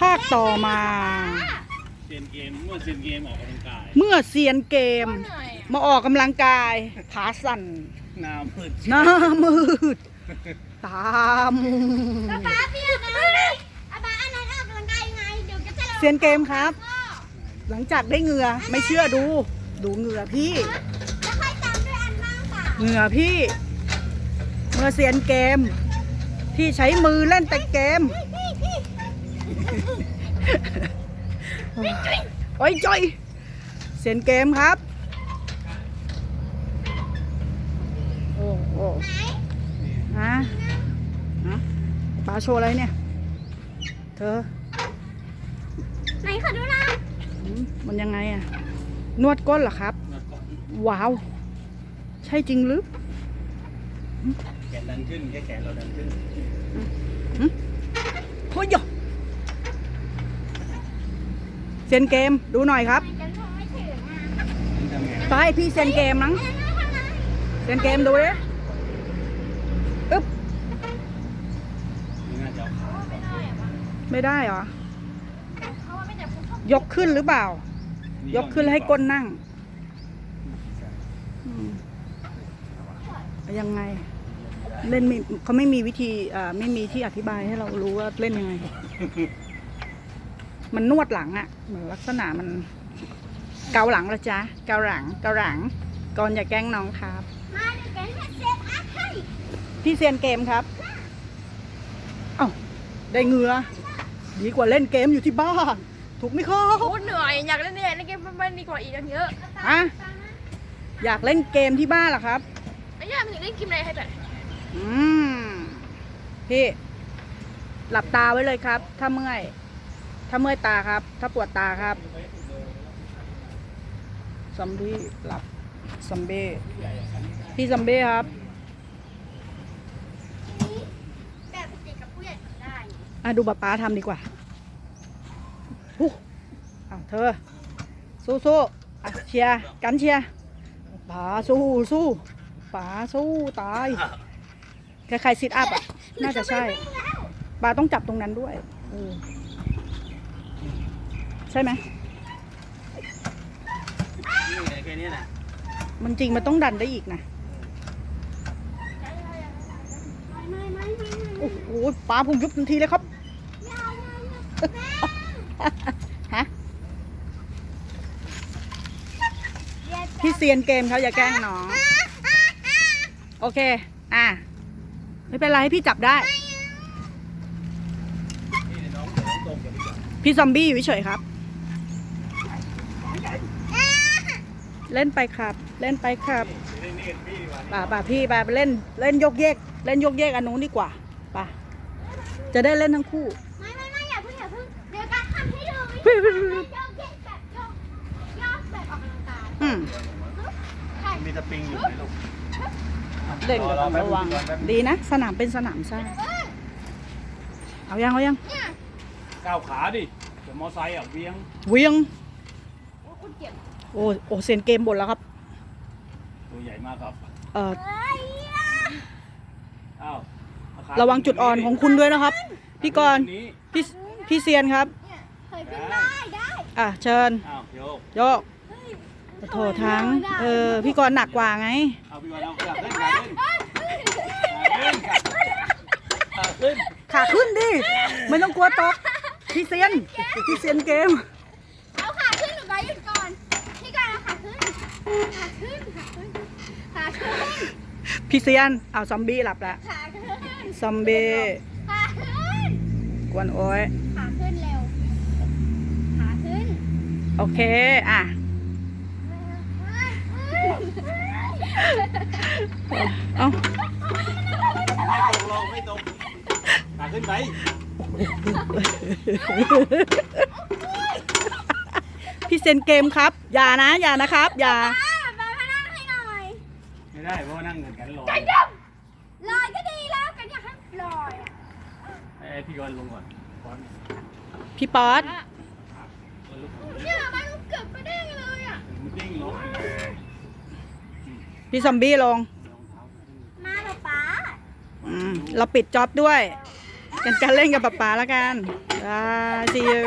ภาคต่อมา เซียนเกมเมื่อเซียนเกมออกกำลังกายเมื่อเซียนเกม เหนื่อยอะมาออกกำลังกาย ขาสั่น หน้ามืดหน้ามืด ตามุมป๊าเปียกอะไรอาบ้าอันนั้นออกกำลังกายยังไง เดี๋ยวจะจะเซียนเกมครับหลังจากได้เหงื่อไม่เชื่อดู ดูเหงื่อพี่ แล้วค่อยตามด้วยอันบ้างเปล่าเหงื่อพี่ เมื่อเซียนเกมที่ใช้มือเล่นแต่เกม โอ้ยจอยเซียนเกมครับ โอ้โหฮะฮะปลาโชว์อะไรเนี่ย เธอ ไหนขอดูหนะอืมมันยังไงอะนวดก้นเหรอครับมาก่อนว้าว ใช่จริงหรือแขนดันขึ้นแค่แขนเราดันขึ้นเฮ้ยย เซียนเกมดูหน่อยครับ ไปพี่เซียนเกมมั้งเซียนเกมดูดิอึ๊บนี่น่าจะเอาขาก่อนไม่ได้เหรอ ยกขึ้นหรือเปล่า ยกขึ้นแล้วให้ก้นนั่ง ยังไง เล่นม่เขาไม่มีวิธีไม่มีที่อธิบายให้เรารู้ว่าเล่นยังไง มันนวดหลังอะ่ะเหมือนลักษณะมันเกาหลังละจ๊ะเกาหลังเกาหลังก่อนอย่าแกล้งน้องครับมาเดี๋ยวแกให้เซฟอัพให้พี่เซียนเกมครับเอ้าได้เหงือ ดีกว่าเล่นเกมอยู่ที่บ้านถูกไหมครับโคตรเหนื่อยอยากเล่นเนี่ยเล่นเกมมันดีกว่าอีกเยอะฮะอยากเล่นเกมที่บ้านเหรอครับไอ้ย่ามันถึงเล่นเกมอะไรให้แต่อืมพี่หลับตาไว้เลยครับ ถ้าเมื่อย ถ้าเมื่อยตาครับ ถ้าปวดตาครับซอมบี้หลับซอมบี้พี่ซอมบี้ครับแบบเด็กกับผู้ใหญ่ทำได้อะดูป๊าป๊าทำดีกว่าหูอ้าวเธอ สู้สู้อะเชียร์กันเชียร์ป๋าสู้สู้ป๋าสู้ตายคล้ายๆซิทอัพอะ น่าจะใช่ป๋าต้องจับตรงนั้นด้วยเออ ใช่ไหมนี่ไงแค่นี้น่ะมันจริงมันต้องดันได้อีกนะไม่ไม่ไม่ไม่โอ้โหป๋าผมยุบทันทีเลยครับฮะพี่เซียนเกมเขาอย่าแกล้งน้องโอเค อะ ไม่เป็นไรให้พี่จับได้ นี่น้องเดี๋ยวน้องตรงกันดีกว่าพี่ซอมบี้อยู่เฉยๆครับ เล่นไปครับ เล่นไปครับป่าป่าพี่ป่าไปเล่นเล่นยกเยก เล่นยกเยกอันนู้นดีกว่าป่าจะได้เล่นทั้งคู่ไม่ไม่ไม่อย่าเพิ่งอย่าเพิ่งเดี๋ยวการทำให้ดูวิธีการเล่นยกเยกแบบยกยกแบบออกกำลังกายอืมมีสปริงอยู่ไหมลูกเล่นก็ต้องระวังดีนะ สนามเป็นสนามสร้างเอายังเอายังเนี่ยก้าวขาดิเดี๋ยวมอไซค์อะเวียงเวียง โอ้คุณเจ็บโอ้โอ้เซียนเกมบนแล้วครับ ตัวใหญ่มากครับเอ่อเฮ้ยอะอ้าวเอาขาระวังจุดอ่อนของคุณด้วยนะครับ พี่กรณ์นี้พี่พี่เซียนครับเนี่ยเคยขึ้นได้ได้อะเชิญอ้าวโยกโยกโถทั้งเออพี่กรณ์หนักกว่าไงเอาพี่วันเอาขาขึ้นขาขึ้นขาขึ้นขาขึ้นขาขึ้นดิไม่ต้องกลัวตกพี่เซียนพี่เซียนเกม เอาขาขึ้นหนูไปหยุดก่อนพี่ก่อนเอาขาขึ้น ขาขึ้นขาขึ้นขาขึ้นพี่เซียน เอาซอมบี้หลับละขาขึ้นซอมบี้ขาขึ้นกวนโอ้ยขาขึ้นเร็วขาขึ้นโอเค อะ เอาไม่ตรงลงไม่ตรงขาขึ้นไปพี่เซียนเกมครับ อย่านะ อย่านะครับ อย่า อะมาพนั่งให้หน่อย ไม่ได้เพราะว่านั่งเหมือนกันลอยกันดับลอยก็ดีแล้วกันอยากให้ลอยอะให้พี่กรณ์ลงก่อนก่อนพี่ป๊อตก่อนลุกเนี่ยมันเกือบกระเด้งเลยอะมันดิ้งลงพี่ซอมบี้ลง มาเถอะป้าอืมเราปิดจ็อบด้วย กันกันเล่นกับป๊าป๊าแล้วกันบาย see you